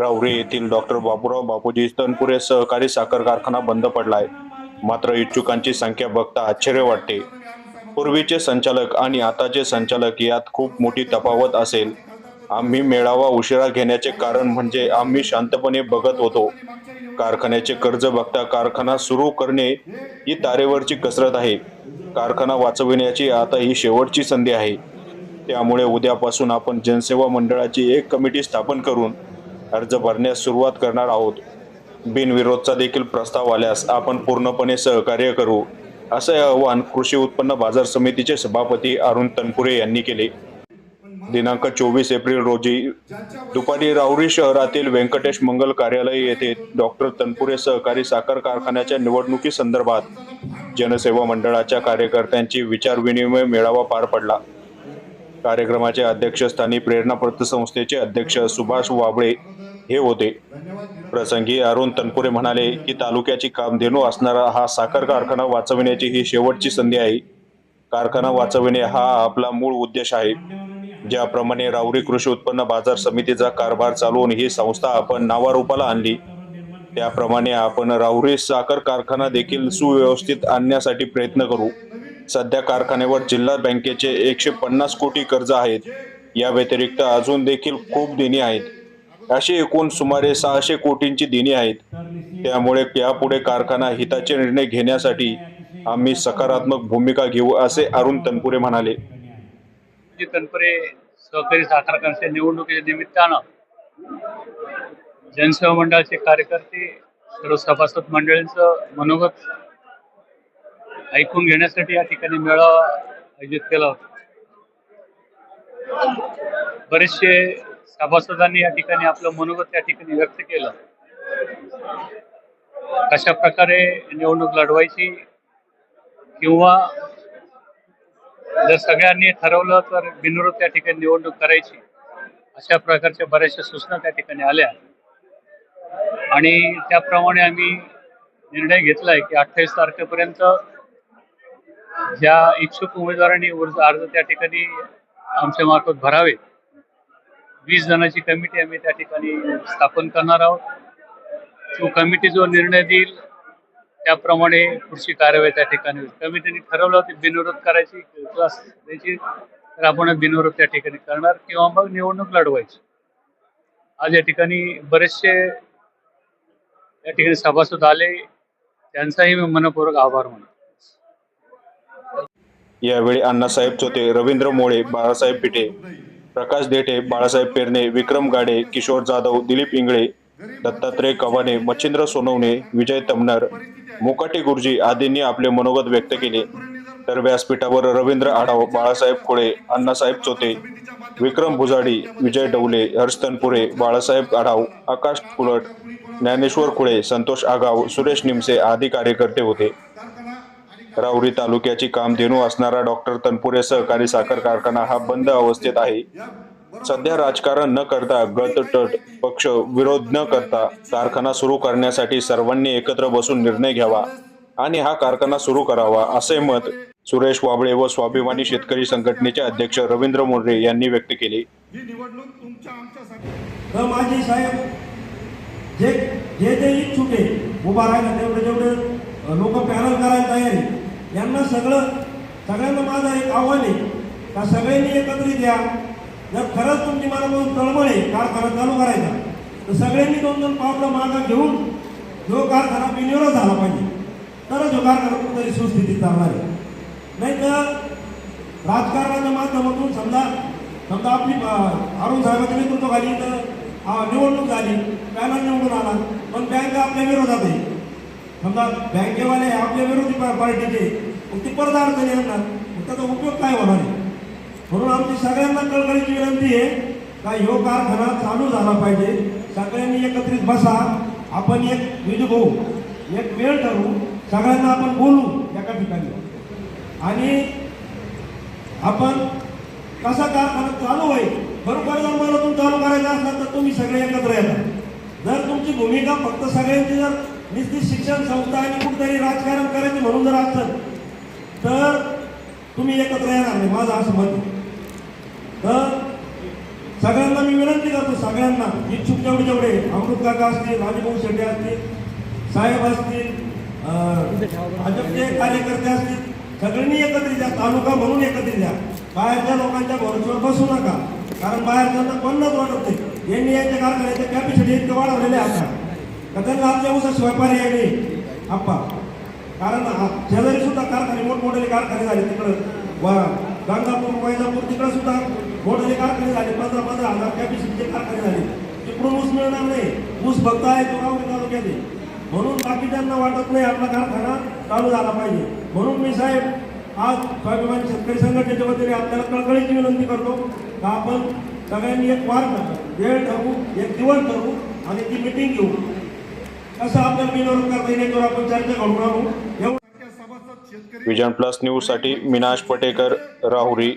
रावरे येथील डॉक्टर बाबूराव बापूजी तनपुरे सहकारी साखर कारखाना बंद पडलाय. मात्र इच्छुकांची संख्या बघता आश्चर्य वाटते. पूर्वीचे संचालक आणि आताचे संचालक यात खूप मोठी तफावत असेल. आम्ही मेळावा उशिरा घेण्याचे कारण म्हणजे आम्ही शांतपणे बघत होतो. कारखान्याचे कर्ज बघता कारखाना सुरू करणे ही तारेवरची कसरत आहे. कारखाना वाचविण्याची आता ही शेवटची संधी आहे. त्यामुळे उद्यापासून आपण जनसेवा मंडळाची एक कमिटी स्थापन करून अर्ज भरण्यास सुरुवात करणार आहोत. बिनविरोधचा देखील प्रस्ताव आल्यास आपण पूर्णपणे सहकार्य करू असे आवाहन कृषी उत्पन्न बाजार समितीचे सभापती अरुण तनपुरे यांनी केले. दिनांक चोवीस एप्रिल रोजी दुपारी राऊरी शहरातील व्यंकटेश मंगल कार्यालय येथे डॉक्टर तनपुरे सहकारी साखर कारखान्याच्या निवडणुकी संदर्भात जनसेवा मंडळाच्या कार्यकर्त्यांची विचारविनिमय मेळावा पार पडला. कार्यक्रमाच्या अध्यक्षस्थानी प्रेरणा पतसंस्थेचे अध्यक्ष सुभाष वाबळे हे होते. प्रसंगी अरुण तनपुरे म्हणाले की तालुक्याची कामधेनू असणारा हा साखर कारखाना वाचविण्याची ही शेवटची संधी आहे. कारखाना वाचविणे हा आपला मूळ उद्देश आहे. ज्याप्रमाणे राऊरी कृषी उत्पन्न बाजार समितीचा कारभार चालवून ही संस्था आपण नावारूपाला आणली त्याप्रमाणे आपण राहुरी साखर कारखाना देखील सुव्यवस्थित आणण्यासाठी प्रयत्न करू. सध्या कारखान्यावर जिल्हा बँकेचे एकशे पन्नास कोटी कर्ज आहेत. या व्यतिरिक्त अजून देखील खूप देणी आहेत. अशी एकूण सुमारे सहाशे कोटींची देणी आहेत. त्यामुळे यापुढे कारखाना हिताचे निर्णय घेण्यासाठी आम्ही सकारात्मक भूमिका घेऊ असे अरुण तनपुरे म्हणाले. तनपुरे सहकारी साखर कारखान्याच्या निवडणुकीच्या निमित्तानं जनसेवा मंडळाचे कार्यकर्ते सर्व सभासद मंडळींचं मनोगत ऐकून घेण्यासाठी या ठिकाणी मेळावा आयोजित केला होता. बरेचसे सभासदांनी या ठिकाणी आपलं मनोगत या ठिकाणी व्यक्त केलं. कशा प्रकारे निवडणूक लढवायची किंवा जर सगळ्यांनी ठरवलं तर बिनविरोध त्या ठिकाणी निवडणूक करायची अशा प्रकारच्या बऱ्याचशा सूचना त्या ठिकाणी आल्या. आणि त्याप्रमाणे आम्ही निर्णय घेतलाय की अठ्ठावीस तारखेपर्यंत ज्या इच्छुक उमेदवारांनी अर्ज अर्ज त्या ठिकाणी आमच्या मार्फत भरावे वीस जणांची कमिटी आम्ही त्या ठिकाणी स्थापन करणार आहोत. तो कमिटी जो निर्णय देईल त्याप्रमाणे पुढची कारवाई त्या ठिकाणी होईल. कमिटीने ठरवलं होतं बिनविरोध करायची क्लास द्यायची तर आपण बिनविरोध त्या ठिकाणी करणार किंवा मग निवडणूक लढवायची. आज या ठिकाणी बरेचसे या ठिकाणी सभासद आले त्यांचाही मी मनपूर्वक आभार मानतो. यावेळी अण्णासाहेब चोते रवींद्र मोळे बाळासाहेब पिठे प्रकाश देठे बाळासाहेब पेरणे विक्रम गाडे किशोर जाधव दिलीप इंगळे दत्तात्रय कवाने मच्छिंद्र सोनवणे विजय तमनर मुकाटी गुरुजी आदींनी आपले मनोगत व्यक्त केले. तर व्यासपीठावर रवींद्र आढाव बाळासाहेब कोळे अण्णासाहेब चोते विक्रम भुजाडी विजय डवले हर्षतनपुरे बाळासाहेब आढाव आकाश कुलट ज्ञानेश्वर कुळे संतोष आगाव सुरेश निमसे आदी कार्यकर्ते होते. राहुरी तालुक्याची कामधेनू असणारा डॉक्टर तनपुरे सहकारी साखर कारखाना हा बंद अवस्थेत आहे. सध्या राजकारण न करता गट तट पक्ष विरोध न करता कारखाना सुरू करण्यासाठी सर्वांनी एकत्र बसून निर्णय घ्यावा आणि हा कारखाना सुरू करावा असे मत सुरेश वाबळे व स्वाभिमानी शेतकरी संघटनेचे अध्यक्ष रवींद्र मोरे यांनी व्यक्त केले. साहेब जे जे जे इच्छुक आहे उभा राहिला तेवढे जेवढे लोक पॅनल करायला तयार आहे यांना सगळं सगळ्यांना माझं एक आव्हान आहे. का सगळ्यांनी एकत्रित या. जर खरंच तुमची मनापासून तळमळ आहे कारखाना चालू करायचा तर सगळ्यांनी दोन दोन पावलं मागं घेऊन जो कारखाना बिनविरोध झाला पाहिजे. तरच जो कारखाना कुठेतरी सुस्थितीत चालणार आहे. नाही तर राजकारणाच्या माध्यमातून समजा समजा आपली अरुण अरुण साहेबांच्या नेतृत्वाखाली तर निवडणूक झाली पॅनल निवडून आला पण बँक आपल्या विरोधात आहे. समजा बँकेवाले आपल्या विरोधी पार्टीचे मग ते परत अडचणी येणार मग त्याचा उपयोग काय होणार आहे? म्हणून आमची सगळ्यांना कळकळीची विनंती आहे का ह्यो कारखाना चालू झाला पाहिजे. सगळ्यांनी एकत्रित बसा. आपण एक विधी होऊ एक वेळ ठरवू. सगळ्यांना आपण बोलू एका ठिकाणी. आणि आपण कसा कारखाना चालू होईल बरोबर जर मला तुम्ही चालू करायचं असला तर तुम्ही सगळे एकत्र येतात जर तुमची भूमिका फक्त सगळ्यांची जर निश्चित शिक्षण संस्था आणि कुठेतरी राजकारण करायचे म्हणून जर असेल तर तुम्ही एकत्र येणार नाही माझं असं मत तर सगळ्यांना मी विनंती करतो सगळ्यांना इच्छुक जेवढे जेवढे अमृत काका असतील राजभाऊ शेट्टे असतील साहेब असतील भाजपचे कार्यकर्ते असतील सगळ्यांनी एकत्रित द्या तालुका म्हणून एकत्रित द्या बाहेरच्या लोकांच्या भरोश्यावर बसू नका कारण बाहेरच्यांना कोणच वाटत नाही. यांनी यांच्या कारखान्याच्या कॅपॅसिटी इतकं वाढवलेले असतात आता शिवापारी त्यांना आप्पा. कारण शेजारी सुद्धा कारखाने मोठमोठे कारखाने झाले तिकडं. वा गंगापूर वैजापूर तिकडं सुद्धा मोठे कारखाने झाले पंधरा पंधरा हजार कॅपॅसिटीचे कारखाने झाले. तिकडून ऊस मिळणार नाही. ऊस फक्त आहे तो गावठी तालुक्यात म्हणून बाकीच्यांना वाटत नाही आपला कारखाना चालू झाला पाहिजे. म्हणून मी साहेब आज स्वाभिमान शेतकरी संघटनेच्या वतीने आपल्याला कळकळीची विनंती करतो का आपण सगळ्यांनी एक वार वेळ ठरवू एक दिवस ठरवू आणि ती मिटिंग घेऊ. कसं आपल्याला करता येईल याच्यावर आपण चर्चा घडून आणू विजन प्लस न्यूजसाठी मिनाश पटेकर राहुरी.